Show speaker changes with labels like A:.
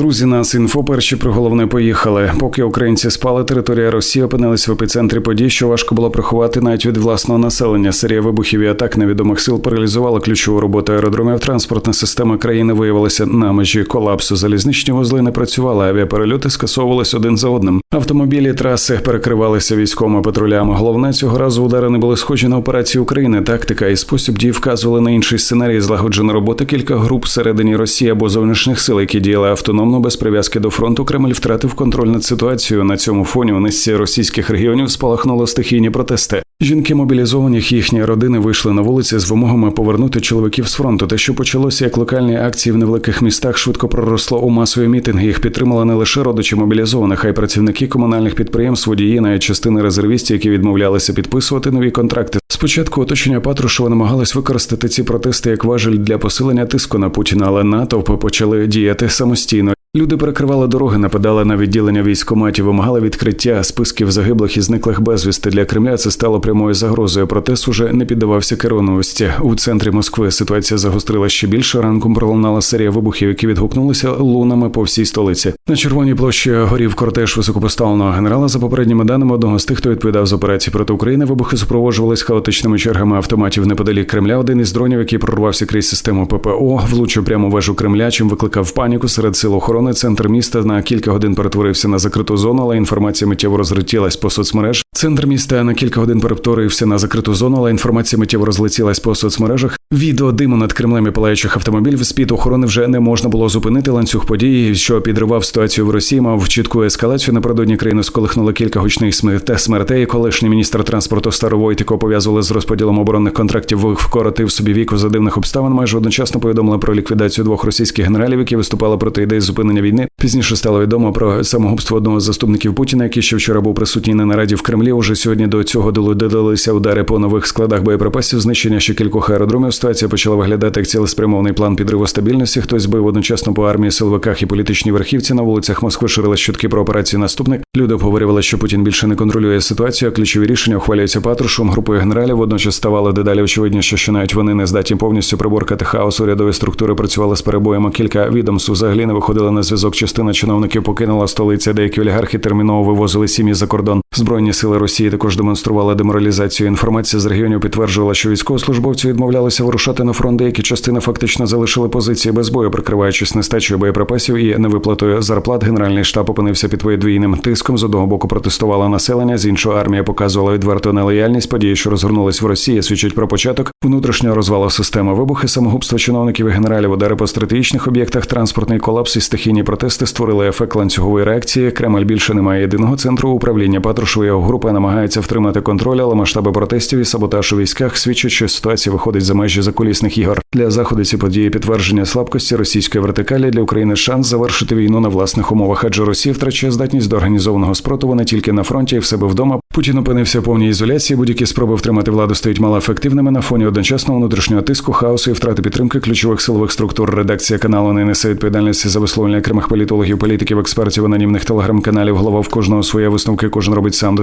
A: Друзі, нас інфо перші про головне поїхали. Поки українці спали, територія Росії опинилась в епіцентрі подій, що важко було приховати навіть від власного населення. Серія вибухів і атак невідомих сил паралізувала ключову роботу аеродромів. Транспортна система країни виявилася на межі колапсу. Залізничні вузли не працювали. Авіаперельоти скасовувались один за одним. Автомобілі траси перекривалися військовими патрулями. Головне цього разу удари не були схожі на операції України. Тактика і спосіб дій вказували на інший сценарій. Злагоджена робота кілька груп всередині Росії або зовнішніх сил, які діяли автономно без прив'язки до фронту. Кремль втратив контроль над ситуацією. На цьому фоні у низці російських регіонів спалахнули стихійні протести. Жінки мобілізовані, їхні родини вийшли на вулиці з вимогами повернути чоловіків з фронту. Те, що почалося як локальні акції в невеликих містах, швидко проросло у масові мітинги. Їх підтримали не лише родичі мобілізованих, а й працівники комунальних підприємств, водії, навіть частини резервістів, які відмовлялися підписувати нові контракти. Спочатку оточення Патрушева намагалось використати ці протести як важель для посилення тиску на Путіна, але натовпи почали діяти самостійно. Люди перекривали дороги, нападали на відділення військоматів, вимагали відкриття списків загиблих і зниклих безвісти. Для Кремля це стало прямою загрозою. Протест уже не піддавався керованості. У центрі Москви ситуація загострила ще більше. Ранком пролунала серія вибухів, які відгукнулися лунами по всій столиці. На червоній площі горів кортеж високопоставленого генерала. За попередніми даними одного з тих, хто відповідав з операції проти України, вибухи супроводжувались хаотичними чергами автоматів неподалік Кремля. Один із дронів, який прорвався крізь систему ППО, влучив прямо вежу Кремля, чим викликав паніку серед сил охорони. Центр міста на кілька годин перетворився на закриту зону, але інформація миттєво розлетілась по соцмереж. Центр міста на кілька годин перетворився на закриту зону, але інформація миттєво розлетілась по соцмережах. Відео диму над Кремлем і палаючих автомобілів з під охорони вже не можна було зупинити ланцюг подій, що підривав ситуацію в Росії. Мав чітку ескалацію. Напередодні країну сколихнули кілька гучних смертей. Колишній міністр транспорту Старовойтико пов'язували з розподілом оборонних контрактів. Вкоротив собі віку за дивних обставин. Майже одночасно повідомили про ліквідацію двох російських генералів, які виступали проти ідеї зупинення війни. Пізніше стало відомо про самогубство одного з заступників Путіна, який ще вчора був присутній на нараді в Кремлі. Уже сьогодні до цього додалися удари по нових складах боєприпасів, знищення ще кількох аеродромів. Ситуація почала виглядати як цілеспрямований план підриву стабільності. Хтось бив одночасно по армії, силовиках і політичній верхівці на вулицях Москви ширили щотки про операцію наступник. Люди обговорювали, що Путін більше не контролює ситуацію. а Ключові рішення ухвалюються Патрушем. Групою генералів водночас ставало дедалі очевидніше, що навіть вони не здатні повністю приборкати хаос. Урядові структури працювали з перебоями. Кілька відомств взагалі не виходили на зв'язок. Частина чиновників покинула столиця. Деякі олігархи терміново вивозили сім'ї за кордон. Збройні сили Росії також демонстрували деморалізацію. Інформація з регіонів підтверджувала, що військовослужбовці відмовлялися вирушати на фронт. Деякі частини фактично залишили позиції без бою, прикриваючись нестачею боєприпасів і невиплатою зарплат. Генеральний штаб опинився під подвійним тиском. З одного боку протестувало населення, з іншого армія показувала відверту нелояльність. Події, що розгорнулись в Росії, свідчать про початок внутрішнього розвалу системи. Вибухи, самогубства чиновників і генералів, удари по стратегічних об'єктах, транспортний колапс і стихійні протести створили ефект ланцюгової реакції. Кремль більше не має єдиного центру управління. Патрушева його група намагається втримати контроль, але масштаби протестів і саботаж у військах свідчать, що ситуація виходить за межі закулісних ігор. Для заходу ці події підтвердження слабкості російської вертикалі для України шанс завершити війну на власних умовах, адже Росія втрачає здатність до організованого спротиву не тільки на фронті, і в себе вдома. Путін опинився в повній ізоляції. Будь-які спроби втримати владу стають малоефективними на фоні одночасного внутрішнього тиску, хаосу і втрати підтримки ключових силових структур. Редакція каналу не несе відповідальності за висловлення окремих політологів, політиків, експертів, анонімних телеграм-каналів. Голова в кожного своє висновки. Кожен робить сам до